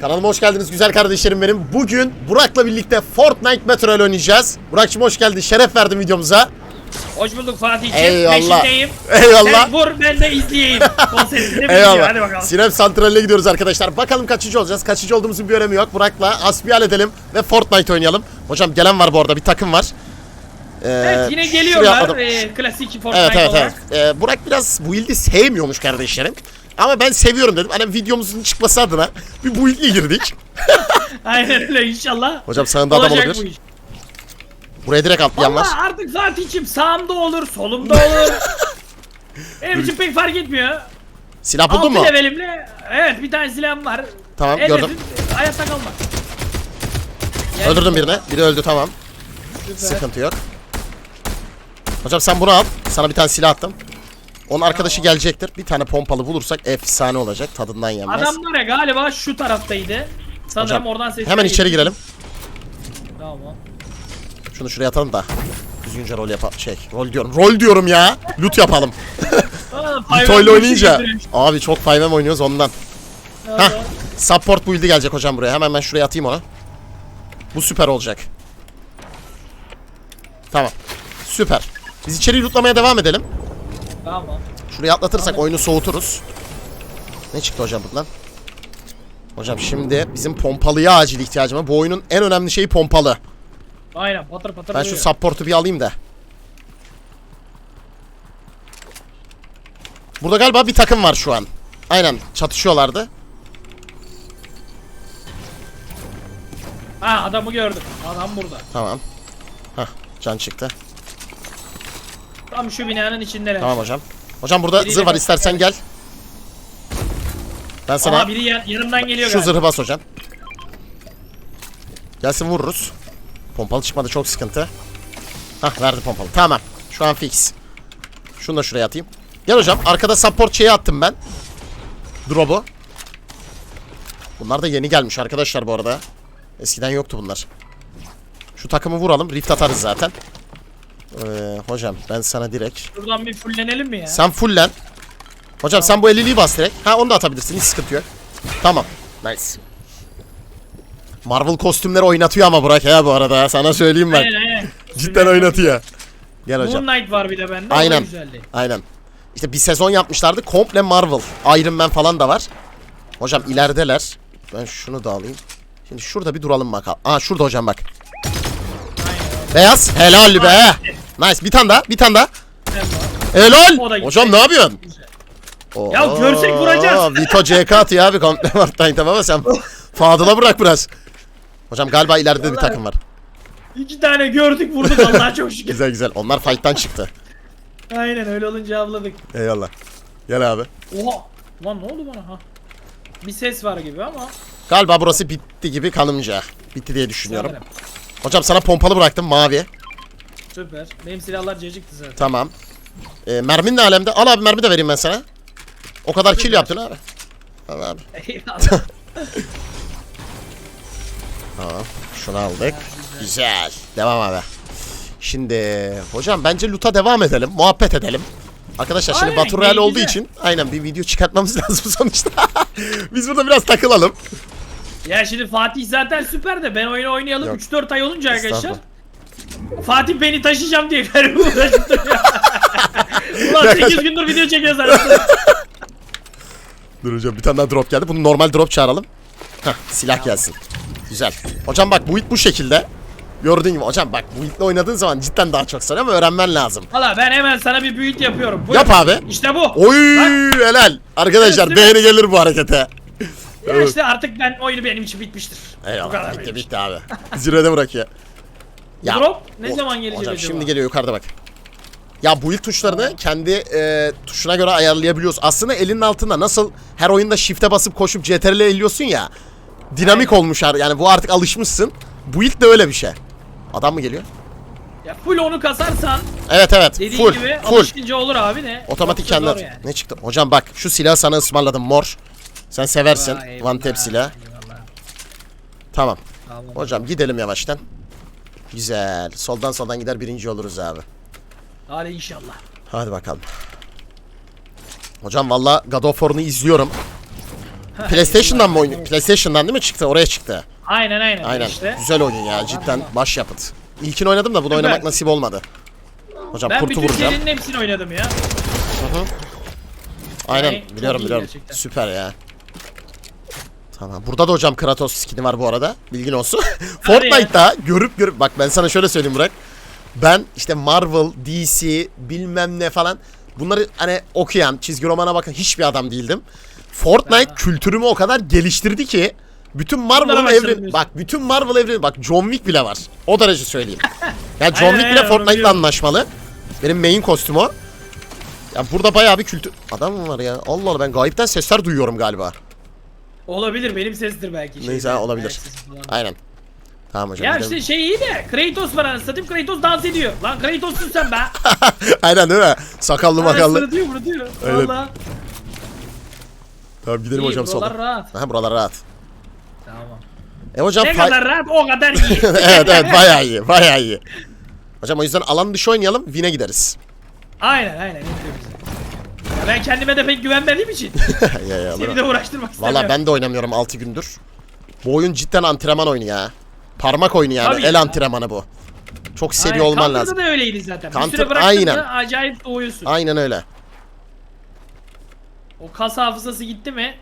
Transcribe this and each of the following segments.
Kanalıma hoş geldiniz güzel kardeşlerim benim. Bugün Burak'la birlikte Fortnite Metro oynayacağız. Burak'cığım hoş geldin. Şeref verdin videomuza. Hoş bulduk Fatih'ciğim. Eyvallah. Peşindeyim. Eyvallah. Sen vur ben de izleyeyim. Video. Eyvallah. Hadi bakalım. Sinem Santral'e gidiyoruz arkadaşlar. Bakalım kaçıncı olacağız. Kaçıncı olduğumuzun bir önemi yok. Burak'la asbihal edelim ve Fortnite oynayalım. Hocam gelen var bu arada bir takım var. Ee, Evet yine geliyorlar. Ee, klasik Fortnite Evet evet olarak. evet. Ee, Burak biraz bu ildi sevmiyormuş kardeşlerim. Ama ben seviyorum dedim. Hani videomuzun çıkması adına bir bu ilgi girdik. Aynen öyle inşallah. Hocam sağında adam Olacak olabilir. iş. Buraya direkt atlayan var. Valla artık Fatih'ciğim sağımda olur, solumda olur. Benim için pek fark etmiyor. Silah buldun mu? Levelimle evet bir tane silahım var. Tamam, Hedefim gördüm. Hayatta kalmak. Geldim. Öldürdüm birini. Biri öldü tamam. Süper. Sıkıntı yok. Hocam sen bunu al. Sana bir tane silah attım. Onun arkadaşı gelecektir. Bir tane pompalı bulursak efsane olacak. Tadından yenmez. Adamlar ya galiba şu taraftaydı. Sanırım Hocam, oradan ses Hemen içeri girelim. Tamam. Şunu şuraya atalım da. Düzgünce rol yapalım. Şey rol diyorum. Rol diyorum ya. Loot yapalım. Hayvan oynayınca. Abi çok 5M oynuyoruz ondan. Hah. Support build'i gelecek hocam buraya. Hemen ben şuraya atayım onu. Bu süper olacak. Tamam. Süper. Biz içeri lootlamaya devam edelim. Tamam. Şuraya atlatırsak oyunu soğuturuz. Ne çıktı hocam buradan? Hocam şimdi bizim pompalıya acil ihtiyacım var. Bu oyunun en önemli şeyi pompalı. Aynen patır patır Ben şu duruyor. support'u bir alayım da. Burada galiba bir takım var şu an. Aynen çatışıyorlardı. Ha adamı gördüm. Adam burada. Tamam. Hah can çıktı. Tam şu binanın içindeler. Tamam hocam. Hocam burada Biriyle zırh var bak- istersen gel. Ben sana Aha biri yan- yanımdan geliyor şu galiba. zırhı bas hocam. Gelsin vururuz. Pompalı çıkmadı çok sıkıntı. Hah verdi pompalı. Tamam. Şu an fix. Şunu da şuraya atayım. Gel hocam. Arkada support şeyi attım ben. Drop'u. Bunlar da yeni gelmiş arkadaşlar bu arada. Eskiden yoktu bunlar. Şu takımı vuralım. Rift atarız zaten. Ee, hocam ben sana direkt Şuradan bir fullenelim mi ya? sen fullen. Hocam sen bu 50'liği bas direkt. Ha onu da atabilirsin hiç sıkıntı yok. Tamam. Nice. Marvel kostümleri oynatıyor ama Burak ya bu arada. Sana söyleyeyim bak. Aynen aynen. Cidden oynatıyor. Gel hocam. Moonlight var bir de bende. Aynen. Güzeldi. Aynen. İşte bir sezon yapmışlardı. Komple Marvel. Iron Man falan da var. Hocam ilerideler. Ben şunu da alayım. Şimdi şurada bir duralım bakalım. Aa şurada hocam bak. Beyaz. Helal be. Nice. Bir tane daha. Bir tane daha. Helal. O da gitti. Hocam ne yapıyorsun? Oo, Ya görsek vuracağız. Vito CK atıyor abi komple Fortnite'a ama sen Fadıl'a bırak biraz. Hocam galiba ileride bir Vallahi- takım var. İki tane gördük vurduk Allah'a çok şükür. Güzel güzel. Onlar fight'tan çıktı. Aynen öyle olunca avladık. Eyvallah. Gel abi. Oha. Lan ne oldu bana ha? Bir ses var gibi ama. Galiba burası bitti gibi kanımca. Bitti diye düşünüyorum. sanırım. Hocam sana pompalı bıraktım mavi. Süper. Benim silahlar cacıktı zaten. Tamam. Ee, mermin ne alemde? Al abi mermi de vereyim ben sana. O kadar kill yaptın abi. Al abi. Eyvallah. Tamam. Şunu aldık. Güzel. Devam abi. Şimdi hocam bence loot'a devam edelim. Muhabbet edelim. Arkadaşlar şimdi Aynen, Battle Royale olduğu güzel. için aynen bir video çıkartmamız lazım sonuçta. Biz burada biraz takılalım. Ya şimdi Fatih zaten süper de ben oyunu oynayalım Yok. 3-4 ay olunca arkadaşlar. Fatih beni taşıyacağım diye karımı uğraşıp duruyor. Ulan 8 gündür video çekiyoruz artık. Dur hocam bir tane daha drop geldi. Bunu normal drop çağıralım. Heh, silah gelsin. Güzel. Hocam bak bu it bu şekilde. Gördüğün gibi hocam bak bu itle oynadığın zaman cidden daha çok sarıyor ama öğrenmen lazım. Valla ben hemen sana bir büyüt yapıyorum. Buyur. Yap abi. İşte bu. Oy Bak. helal. Arkadaşlar Evet, değil mi? beğeni gelir bu harekete. Ya işte artık ben oyunu benim için bitmiştir. Bu Eyvallah kadar bitti benim için. bitti abi. Zirvede bırakıyor. drop ne o- zaman gelecek Hocam acaba? şimdi geliyor yukarıda bak. Ya bu ilk tuşlarını kendi e, tuşuna göre ayarlayabiliyoruz. Aslında elinin altında nasıl her oyunda shift'e basıp koşup CTRL'e elliyorsun ya. Dinamik olmuş her yani bu artık alışmışsın. Bu ilk de öyle bir şey. Adam mı geliyor? Ya full onu kasarsan Evet evet. dediğin full gibi full. alışınca olur abi ne? Otomatik zor kendi. yani. Ne çıktı? Hocam bak şu silahı sana ısmarladım mor. Sen seversin. Vay, One tap silah. Tamam. Tamam. Hocam gidelim yavaştan. Güzel. Soldan soldan gider birinci oluruz abi. Hadi inşallah. Hadi bakalım. Hocam valla God of War'unu izliyorum. PlayStation'dan mı oynuyor? PlayStation'dan değil mi çıktı? Oraya çıktı. Aynen aynen. Aynen. işte. Güzel oyun ya. Cidden başyapıt. İlkini oynadım da bunu Süper. oynamak nasip olmadı. Hocam Ben kurtu bütün vuracağım. serinin hepsini oynadım ya. Aynen Yani biliyorum biliyorum. gerçekten. Süper ya. Tamam. Burada da hocam Kratos skin'i var bu arada. Bilgin olsun. Fortnite'da görüp görüp bak ben sana şöyle söyleyeyim Burak. Ben işte Marvel, DC bilmem ne falan bunları hani okuyan, çizgi romana bakan hiçbir adam değildim. Fortnite kültürümü o kadar geliştirdi ki bütün başladım evreni bak bütün Marvel evreni bak John Wick bile var. O derece söyleyeyim. Ya John Wick bile Fortnite'la anlaşmalı. Benim main kostüm o. Ya burada bayağı bir kültür... Adam mı var ya? Allah Allah ben gayipten sesler duyuyorum galiba. Olabilir benim sestir belki. Neyse, olabilir. Aynen. Tamam hocam. Ya gidelim. işte şey iyi de Kratos var anasını satayım Kratos dans ediyor. Lan Kratos'sun sen be. Aynen değil mi? Sakallı makallı. Anasını diyor bunu diyor. Aynen. Valla. Tamam gidelim İyi, hocam buralar sola. rahat. Ha buralar rahat. Tamam. E hocam Ne fay- kadar rahat o kadar iyi. evet evet bayağı iyi bayağı iyi. Hocam o yüzden alan dışı oynayalım Vin'e gideriz. aynen aynen. en güzel. Ya ben kendime de pek güvenmediğim için ya ya. seni de uğraştırmak istemiyorum. Valla ben de oynamıyorum 6 gündür. Bu oyun cidden antrenman oyunu ya. Parmak oyunu yani. Tabii El antrenmanı bu. Çok seri Aynen, olman Counter'da lazım. da öyleydi zaten. Counter- bir süre bıraktın aynen. mı acayip doğuyorsun. Aynen öyle. O kas hafızası gitti mi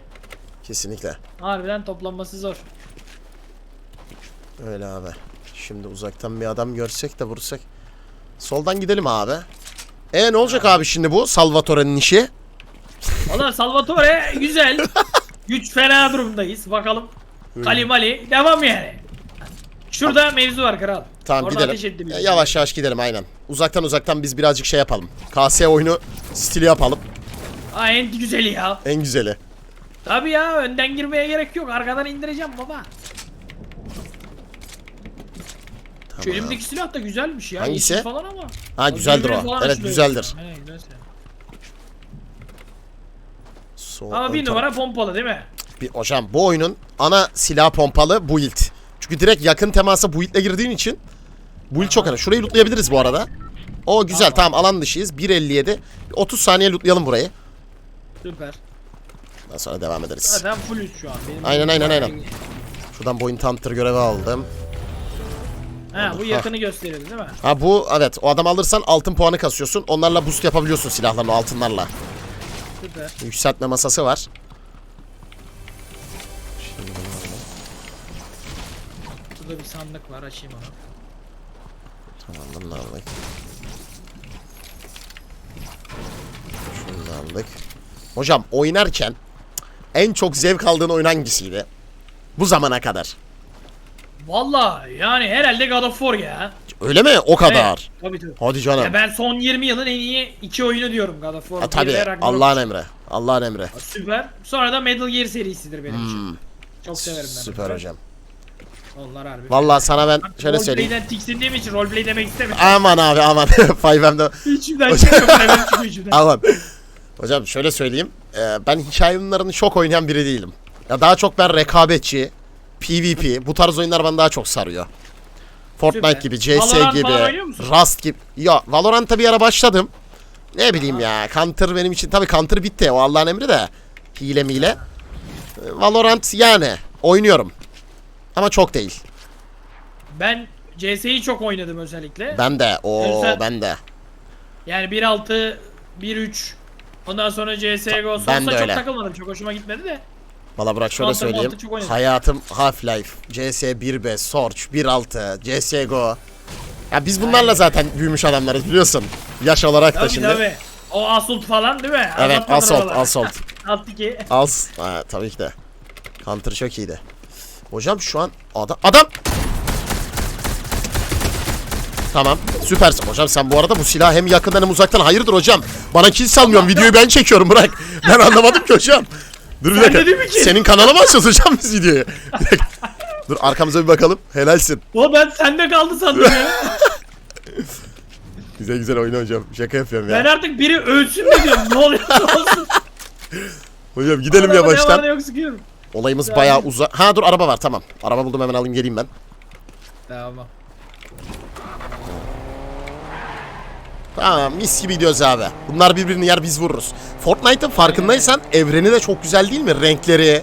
Kesinlikle. harbiden toplanması zor. Öyle abi. Şimdi uzaktan bir adam görsek de vursak. Soldan gidelim abi. E ne olacak abi şimdi bu Salvatore'nin işi? Valla Salvatore güzel. Güç fena durumdayız. Bakalım. Kalimali devam yani. Şurada mevzu var kral. Tamam Orada gidelim. etti E, yavaş yavaş gidelim aynen. Uzaktan uzaktan biz birazcık şey yapalım. KS oyunu stili yapalım. Aa en güzeli ya. En güzeli. Tabii ya önden girmeye gerek yok. Arkadan indireceğim baba. Şu elimdeki silah da güzelmiş ya. Hangisi? yeşil Falan ama. Ha güzeldir Dürbün o. falan Evet güzeldir. Aynen, güzel silah. Sol Ama ön bir numara pompalı değil mi? Bir, hocam bu oyunun ana silah pompalı build. Çünkü direkt yakın temasa build'le girdiğin için build çok önemli. Şurayı lootlayabiliriz bu arada. O güzel Tamam. tamam, alan dışıyız. 1.57. 30 saniye lootlayalım burayı. Süper. Daha sonra devam ederiz. Zaten fullüz şu an. Benim Aynen, aynen, aynen. Şuradan Point Hunter görevi aldım. Ha bu yakını gösteriyordu değil mi? Ha bu evet o adam alırsan altın puanı kasıyorsun. Onlarla boost yapabiliyorsun silahlarını o altınlarla. Süper. Yükseltme masası var. Burada bir sandık var açayım onu. Tamam bunu aldık. Şunu aldık. Hocam oynarken en çok zevk aldığın oyun hangisiydi? Bu zamana kadar. Valla yani herhalde God of War ya. Öyle mi? O kadar. Evet, tabii tabii. Hadi canım. Ya ben son 20 yılın en iyi iki oyunu diyorum God of War. Ha, tabii. Allah'ın emri. Allah'ın emri. Süper. Sonra da Metal Gear serisidir benim için. Hmm, Çok severim ben. süper onları. hocam. Onlar harbi. Vallahi sana ben şöyle söyleyeyim. Roleplay'den tiksindiğim için roleplay demek istemiyorum. Aman abi aman. 5M'de İçimden çıkıyor. Hemen çıkıyor içimden. Aman. Hocam şöyle söyleyeyim. Ee, ben hikaye oyunlarını çok oynayan biri değilim. Ya daha çok ben rekabetçi, PvP bu tarz oyunlar bana daha çok sarıyor. Fortnite Süper. gibi, CS Valorant gibi? Rust gibi. Ya Valorant'a bir ara başladım. Ne bileyim ya. Counter benim için tabii Counter bitti. O Allah'ın emri de. Hile miyle. Ee, Valorant yani oynuyorum. Ama çok değil. Ben CS'yi çok oynadım özellikle. Ben de. O ben de. Yani 1.6, 1.3 Ondan sonra CSGO de çok takılmadım. Çok hoşuma gitmedi de. Valla bırak şöyle Counter söyleyeyim. Counter çok oynadım. Hayatım Half-Life, CS 1.5, Sorge 1.6, CSGO. Ya biz bunlarla zaten büyümüş adamlarız biliyorsun. Yaş olarak da Tabii şimdi. tabii. O Assault falan değil mi? Evet, Anlatmadın Assault, oraları. Assault. Alt. Az. Ha, tabii ki de. Counter çok iyiydi. Hocam şu an adam adam Tamam. Süpersin. Hocam sen bu arada bu silah hem yakından hem uzaktan hayırdır hocam. Bana kill salmıyorsun. Videoyu ben çekiyorum bırak. Ben anlamadım ki hocam. Dur bir Sen dakika. dedin mi ki? Senin kanala mı açacağız hocam biz videoyu? Bir dakika. Dur arkamıza bir bakalım. Helalsin. O ben sende kaldı sandım ya. Güzel güzel oyna hocam. Şaka yapıyorum ya. ben artık biri ölsün mü diyorum. Ne oluyor olsun. Hocam gidelim Arabada ne var ne yok sıkıyorum. Olayımız Yani- bayağı uzak. Ha dur araba var tamam. Araba buldum hemen alayım geleyim ben. Tamam. Tamam mis gibi gidiyoruz abi. Bunlar birbirini yer biz vururuz. Fortnite'ın farkındaysan evreni de çok güzel değil mi? Renkleri,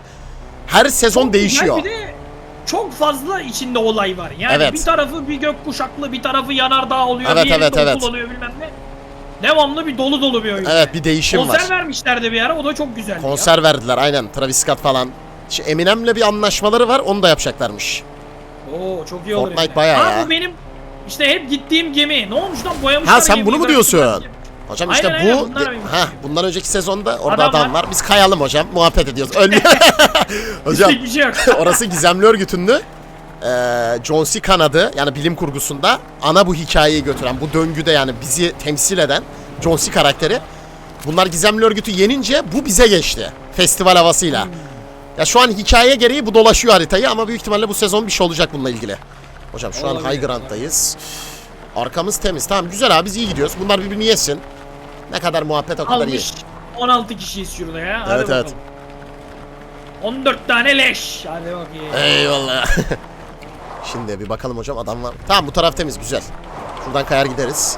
Her sezon Çok değişiyor. Bir de çok fazla içinde olay var. Yani Evet. bir tarafı bir gök kuşaklı, bir tarafı yanardağ oluyor, Evet, bir evet, evet. oluyor bilmem ne. Devamlı bir dolu dolu bir oyun. Evet bir değişim Konser var. vermişlerdi bir ara o da çok güzeldi. Konser verdiler aynen. Travis Scott falan. Eminem'le bir anlaşmaları var. Onu da yapacaklarmış. ya. Oo çok iyi olur. Fortnite bayağı ha, ya. bu benim işte hep gittiğim gemi. Ne olmuş lan boyamışlar Ha sen bunu mu diyorsun? Hocam Aynen, işte aynen, bu bunlar ha bundan önceki sezonda orada Adam adam, var. var. Biz kayalım hocam. Muhabbet ediyoruz. Ölmüyor. hocam Hiçbir şey yok. orası gizemli örgütünde ee, John C. kanadı yani bilim kurgusunda ana bu hikayeyi götüren bu döngüde yani bizi temsil eden John C. karakteri bunlar gizemli örgütü yenince bu bize geçti festival havasıyla. Ya şu an hikaye gereği bu dolaşıyor haritayı ama büyük ihtimalle bu sezon bir şey olacak bununla ilgili. Hocam şu an. High Ground'dayız. Arkamız temiz. Tamam güzel abi biz iyi gidiyoruz. Bunlar birbirini yesin. Ne kadar muhabbet o kadar iyi. Almış 16 kişiyiz şurada ya. Hadi Evet, evet. bakalım. 14 tane leş. Hadi bakayım. Eyvallah. Şimdi bir bakalım hocam adam var. Tamam bu taraf temiz güzel. Şuradan kayar gideriz.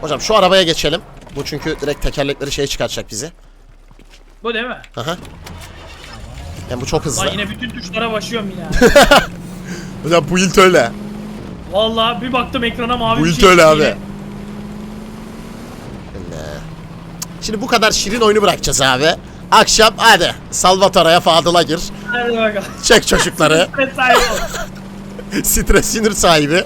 Hocam şu arabaya geçelim. Bu çünkü direkt tekerlekleri şeye çıkartacak bizi. Bu değil mi? Aha. Yani bu çok hızlı. Lan yine bütün tuşlara başlıyorum yine. Hocam bu ilk öyle. Vallahi bir baktım ekrana mavi Bu bir ilk şey öyle çıktı abi. yine. Şimdi bu kadar şirin oyunu bırakacağız abi. Akşam hadi Salvatore'ya Fadıl'a gir. Hadi bakalım. Çek çocukları. Stres sahibi ol. Stres sinir sahibi.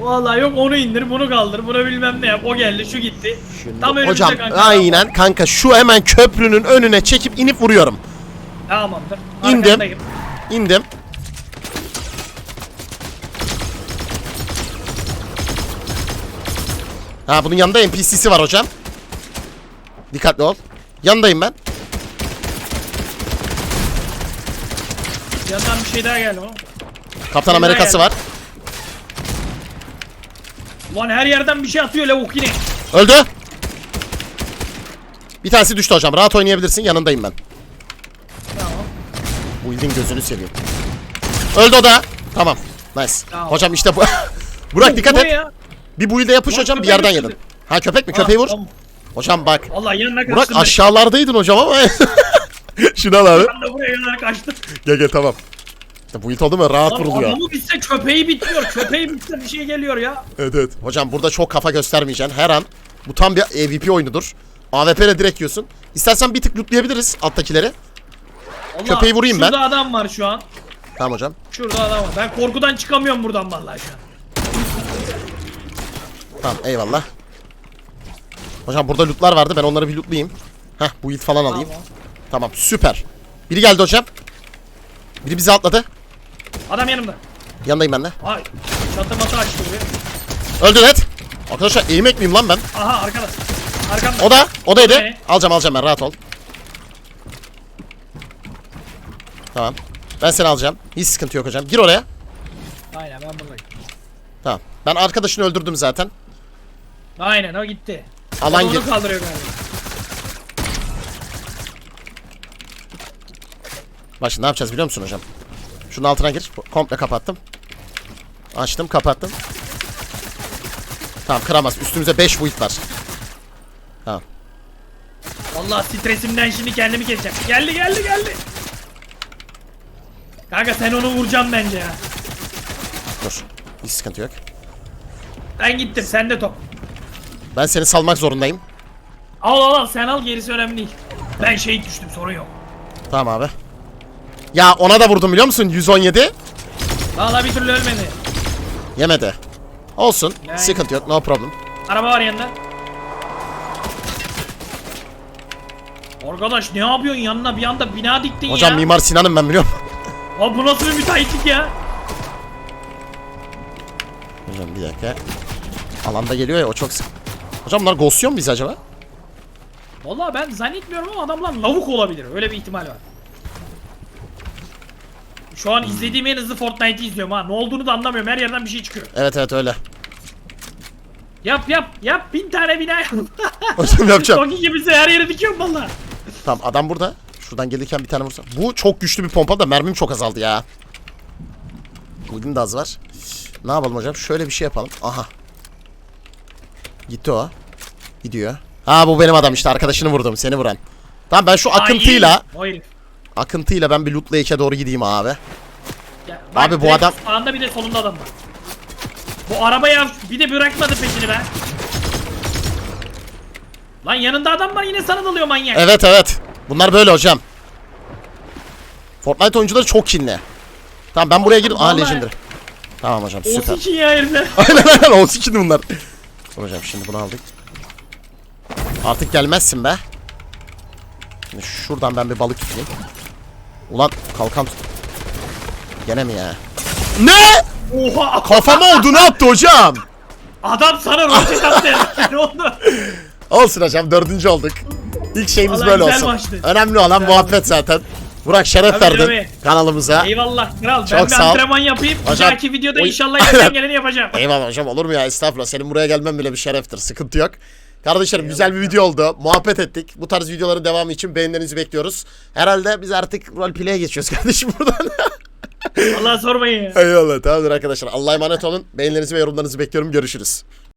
Vallahi yok onu indir bunu kaldır bunu bilmem ne yap o geldi şu gitti. Tam önümüzde Hocam kanka. aynen kanka şu hemen köprünün önüne çekip inip vuruyorum. Tamamdır. İndim. Arkandayım. İndim. Ha bunun yanında NPC'si var hocam. Dikkatli ol. Yanındayım ben. Yandan bir şey daha geldi o. Kaptan Yanına Amerikası geldi. var. Ulan her yerden bir şey atıyor lavuk yine. Öldü. Bir tanesi düştü hocam. Rahat oynayabilirsin. Yanındayım ben. Tamam. Bu ildin gözünü seveyim. Öldü o da. Tamam. Nice. Tamam. Hocam işte bu. Burak dikkat Bu et. ya? Bir bu ilde yapış Ulan hocam bir köpeği yerden düşürdü. yedin. Ha köpek mi? Köpeği vur. tamam. Hocam bak. Vallahi yanına kaçtım. Burak ben. aşağılardaydın hocam ama. Şunu al abi. Ben de buraya kadar kaçtım. Gel gel tamam. İşte bu it oldu mu rahat Lan vuruluyor. adamı bitse köpeği bitiyor. Köpeği bitse bir şey geliyor ya. Evet evet. Hocam burada çok kafa göstermeyeceksin. Her an bu tam bir AVP oyunudur. AWP ile direkt yiyorsun. İstersen bir tık lootlayabiliriz alttakileri. Allah, Köpeği vurayım ben. Şurada adam var şu an. Tamam hocam. Şurada adam var. Ben korkudan çıkamıyorum buradan vallahi şu an. Tamam eyvallah. Hocam burada lootlar vardı. Ben onları bir lootlayayım. Heh bu it falan alayım. Tamam. Tamam süper. Biri geldi hocam. Biri bizi atladı. Adam yanımda. Yanındayım ben de. Ay. Çatı matı açtı buraya. Öldü net. Arkadaşlar eğim miyim lan ben? Aha arkada. Arkamda. O da, o da yedi. Alacağım alacağım ben rahat ol. Tamam. Ben seni alacağım. Hiç sıkıntı yok hocam. Gir oraya. Aynen ben buradayım. Tamam. Ben arkadaşını öldürdüm zaten. Aynen o gitti. Alan gir. onu kaldırıyor galiba. Bak şimdi ne yapacağız biliyor musun hocam? Şunun altına gir. Komple kapattım. Açtım kapattım. Tamam kıramaz. Üstümüze 5 buit var. Tamam. Vallahi stresimden şimdi kendimi keseceğim. Geldi geldi geldi. Kanka sen onu vuracaksın bence ya. Dur. Hiç sıkıntı yok. Ben gittim sende top. Ben seni salmak zorundayım. Al al al sen al gerisi önemli değil. Ben şehit düştüm sorun yok. Tamam abi. Ya ona da vurdum biliyor musun? 117. Valla bir türlü ölmedi. Yemedi. Olsun. Yani- Sıkıntı yok. No problem. Araba var yanında. Arkadaş ne yapıyorsun yanına bir anda bina diktin Hocam ya. Mimar Sinan'ım ben biliyorum. Abi bu nasıl bir müteahhitlik ya? Hocam bir dakika. Alanda geliyor ya o çok sık. Hocam bunlar ghostluyor mu bizi acaba? Vallahi ben zannetmiyorum ama adamlar lavuk olabilir. Öyle bir ihtimal var. Şu an izlediğim en hızlı Fortnite'i izliyorum ha. Ne olduğunu da anlamıyorum. Her yerden bir şey çıkıyor. Evet evet öyle. Yap yap yap. Bin tane bina yap. Hocam yapacağım. Toki gibisi her yere dikiyorum valla. tamam adam burada. Şuradan gelirken bir tane vursam. Bu çok güçlü bir pompa da mermim çok azaldı ya. Bugün de az var. Ne yapalım hocam? Şöyle bir şey yapalım. Aha. Gitti o. Gidiyor. Ha bu benim adam işte arkadaşını vurdum seni vuran. Tamam ben şu akıntıyla. Akıntıyla ben bir Loot Lake'e doğru gideyim abi. Ya, Abi bu direkt adam- Sağında bir de solunda adam var. Bu arabaya bir de bırakmadı peşini be. Lan yanında adam var yine sana dalıyor manyak. Evet evet. Bunlar böyle hocam. Fortnite oyuncuları çok kinli. Tamam ben buraya girdim. Aa Vallahi. Legendary. Tamam hocam süper. Olsun ki ya herifler. aynen aynen olsun kinli bunlar. Hocam şimdi bunu aldık. Artık gelmezsin be. Şimdi şuradan ben bir balık tutayım. Ulan kalkan tut. Gene mi ya? Ne? Oha Kafama odunu attı hocam. adam sana roket attı. ne oldu? Olsun hocam dördüncü olduk. İlk şeyimiz Vallahi böyle güzel olsun. maçtı. Önemli olan muhabbet zaten. Burak şeref Tabii, verdin tabii. kanalımıza. Eyvallah kral. Ben Çok bir sağ ol. antrenman yapayım. Bir Hocam, dahaki videoda oy- inşallah elimden geleni yapacağım. Eyvallah hocam olur mu ya estağfurullah. Senin buraya gelmen bile bir şereftir. Sıkıntı yok. Kardeşlerim güzel bir video oldu. Muhabbet ettik. Bu tarz videoların devamı için beğenilerinizi bekliyoruz. Herhalde biz artık roleplay'e geçiyoruz kardeşim buradan. Allah sormayın ya. Eyvallah tamamdır arkadaşlar. Allah'a emanet olun. Beğenilerinizi ve yorumlarınızı bekliyorum. Görüşürüz.